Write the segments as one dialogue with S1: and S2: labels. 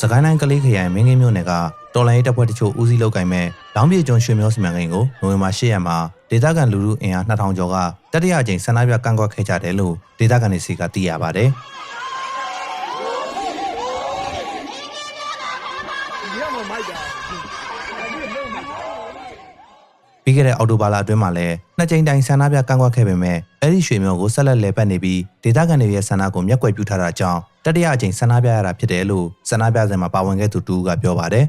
S1: စကိုင်းတိုင်းကလေးခရိုင်မင်းကင်းမြို့နယ်ကတော်လိုင်းရေးတပ်ဖွဲ့တချို့ဦးစီးလုပ်ကိုင်မဲ့လောင်းပြေကျွန်းရွှေမျိုးစီမံကိန်းကိုနိုဝင်ဘာ10ရက်မှာဒေသခံလူထုအင်အား2000ကျော်ကတတိယအကြိမ်ဆန္ဒပြကန့်ကွက်ခဲ့ကြတယ်လို့ဒေသခံတွေစီကသိရပါတယ်။ ပြီးခဲ့တဲ့အောက်တိုဘာလအတွင်းမှာလည်းနှစ်ကြိမ်တိုင်ဆန္ဒပြကန့်ကွက်ခဲ့ပေမဲ့အဲ့ဒီရွှေမျိုးကိုဆက်လက်လဲပတ်နေပြီးဒေသခံတွေရဲ့ဆန္ဒကိုမျက်ကွယ်ပြုထားတာကြောင့်တတိယအကြိမ်ဆန္ဒပြရတာဖြစ်တယ်လို့ဆန္ဒပြစဉ်မှာပါဝင်ခဲ့သူတူကပြောပါတယ်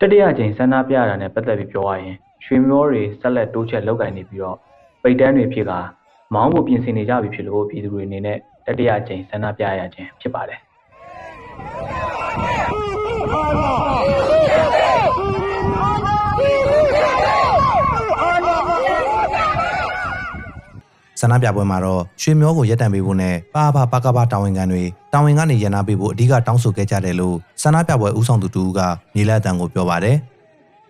S2: တတိယအကြိမ်ဆန္ဒပြရတာနဲ့ပတ်သက်ပြီးပြောရရင်ရွှေမျိုးတွေဆက်လက်တိုးချက်လောက်ကင်နေပြီးတော့ပိတ်တန်းတွေဖြစ်ကမောင်းဖို့ပြင်ဆင်နေကြပြီဖြစ်လို့ပြည်သူတွေအနေနဲ့တတိယအကြိမ်ဆန္ဒပြရခြင်းဖြစ်ပါတယ်
S1: ဆန္ဒပြပွဲမှာတော့ရွှေမျိုးကိုရပ်တန့်ပေးဖို့နဲ့ပါပါပကပတာဝန်ခံတွေတာဝန်ကနေရန်နာပေးဖို့အဓိကတောင်းဆိုခဲ့ကြတယ်လို့ဆန္ဒပြပွဲဦးဆောင်သူတူကမြေလက်အတန်ကိုပြောပါတယ်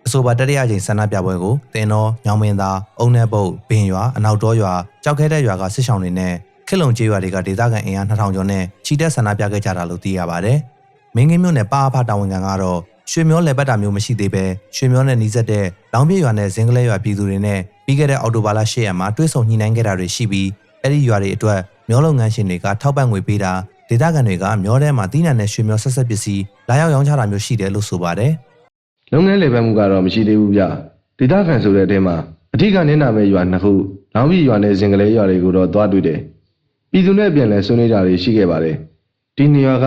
S1: အဆိုပါတတိယအကြိမ်ဆန္ဒပြပွဲကိုတင်တော်ညောင်မင်းသားအုံနယ်ပုတ်ဘင်ရွာအနောက်တောရွာကြောက်ခဲတဲ့ရွာကစစ်ဆောင်တွေနဲ့ခစ်လုံကျေးရွာတွေကဒေသခံအင်အား2000ကျော်နဲ့ချီတက်ဆန္ဒပြခဲ့ကြတာလို့သိရပါတယ်။မင်းကင်းမြို့နယ်ပါအဖတာဝန်ခံကတော့ရွှေမျောလယ်ပတ်တာမျိုးမရှိသေးပဲရွှေမျောနဲ့နီးစပ်တဲ့လောင်ပြည့်ရွာနဲ့ဇင်ကလဲရွာပြည်သူတွေနဲ့ ပြီးခဲ့တဲ့အော်တိုဘာလ10ရက်မှာတွဲဆုံညှိနှိုင်းခဲ့တာတွေရှိပြီးအဲ့ဒီရွာတွေအတွက်မျောလုပ်ငန်းရှင်တွေကထောက်ပံ့ငွေပေးတာဒေသခံတွေကမျောထဲမှာတီးနှံနဲ့ရွှေမျောဆက်ဆက်ပစ္စည်းလာရောက်ရောင်းချတာမျိုးရှိတယ်လို့ဆိုပါတယ်။
S3: လုပ်ငန်းလည်ပတ်မှုကတော့မရှိသေးဘူးဗျဒေသခံဆိုတဲ့အထဲမှာအထူးကနင်းနာမဲ့ရွာနှစ်ခုလောင်းပြည်ရွာနဲ့စင်ကလေးရွာတွေကိုတော့သွားတွေ့တယ်ပြည်သူနဲ့ပြန်လဲဆွေးနွေးကြတွေရှိခဲ့ပါတယ်ဒီနေရာက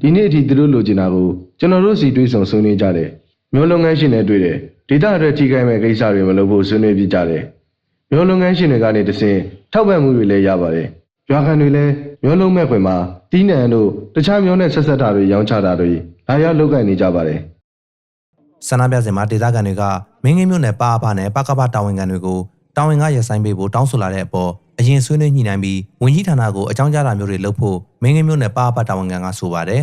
S3: ဒီနေ့အထိသူတို့လိုချင်တာကိုကျွန်တော်တို့စီတွေးဆုံဆွေးနွေးကြတယ်မျိုးလုပ်ငန်းရှင်တွေတွေ့တယ် ဒေသအတွက်ထိခိုက်မဲ့ကိစ္စတွေမလုပ်ဖို့ဆွေးနွေးပြကြတယ်မျိုးလုပ်ငန်းရှင်တွေကနေတဆင့်ထောက်ပံ့မှုတွေလည်းရပါတယ်ရွာခံတွေလည်းမျိုးလုံးမဲ့ခွင်မှာတီးနှံတို့တခြားမျိုးနဲ့ဆက်ဆက်တာတွေရောင်းချတာတွေလာရောက်လုပ်ကိုင်နေကြပါတယ်
S1: ဆန္ဒပြစဉ်မှာဒေသခံတွေကမင်းကင်းမြို့နယ်ပါအဖနဲ့ပကပတာဝန်ခံတွေကိုတာဝန်ကရဆိုင်ပေးဖို့တောင်းဆိုလာတဲ့အပေါ်အရင်ဆွေးနွေးညှိနှိုင်းပြီးဝန်ကြီးဌာနကိုအကြောင်းကြားတာမျိုးတွေလုပ်ဖို့မင်းကင်းမြို့နယ်ပါအဖတာဝန်ခံကဆိုပါတယ်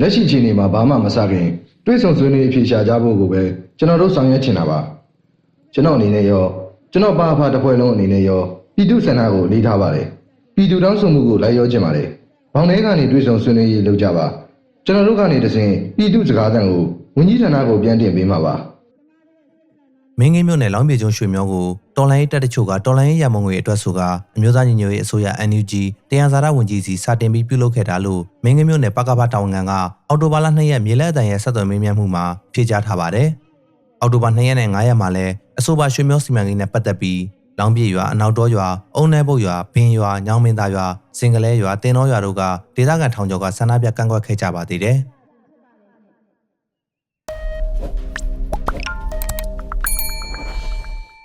S3: လက်ရှိချိန်နေမှာဘာမှမစခင်တွေးဆုံဆွေးနွေးအဖြေရှာကြဖို့ကိုပဲကျွန်တော်တို့ဆောင်ရွက်ချင်တာပါကျွန်တော်အနေနဲ့ရောကျွန်တော်ပါအဖတစ်ဖွဲ့လုံးအနေနဲ့ရောပြည်သူ့ဆန္ဒကိုလေးထားပါတယ်ပြည်သူတောင်းဆိုမှုကိုလိုက်ရောချင်ပါတယ်ဘောင်ထဲကနေတွေးဆုံဆွေးနွေးရေးလုပ်ကြပါကျွန်တော်တို့ကနေတစဉ်ပြည်သူစကားသံကိုဝန်ကြီးဌာနကိုပြန်တင်ပေးမှာပါ
S1: မင်းကင်းမြို့နယ်လောင်းပြေကျွန်းရွှေမြောကိုတော်လိုင်းရေးတပ်တချို့ကတော်လိုင်းရေးရမုံငွေအတွက်ဆိုကအမျိုးသားညီညွတ်ရေးအစိုးရ NUG တရားစာရဝန်ကြီးစီစတင်ပြီးပြုလုပ်ခဲ့တာလို့မင်းကင်းမြို့နယ်ပကပတာဝန်ခံကအော်တိုဘာလ2ရက်မြေလက်အတန်ရဲ့ဆက်သွယ်မေးမြန်းမှုမှာဖြေကြားထားပါတယ်။အော်တိုဘာ2ရက်နဲ့9ရက်မှာလည်းအဆိုပါရွှေမြောစီမံကိန်းနဲ့ပတ်သက်ပြီးလောင်းပြေရွာအနောက်တောရွာအုံနဲပုတ်ရွာဘင်းရွာညောင်မင်းသားရွာစင်ကလဲရွာတင်တော်ရွာတို့ကဒေသခံထောင်ကျော်ကဆန္ဒပြကန့်ကွက်ခဲ့ကြပါသေးတယ်။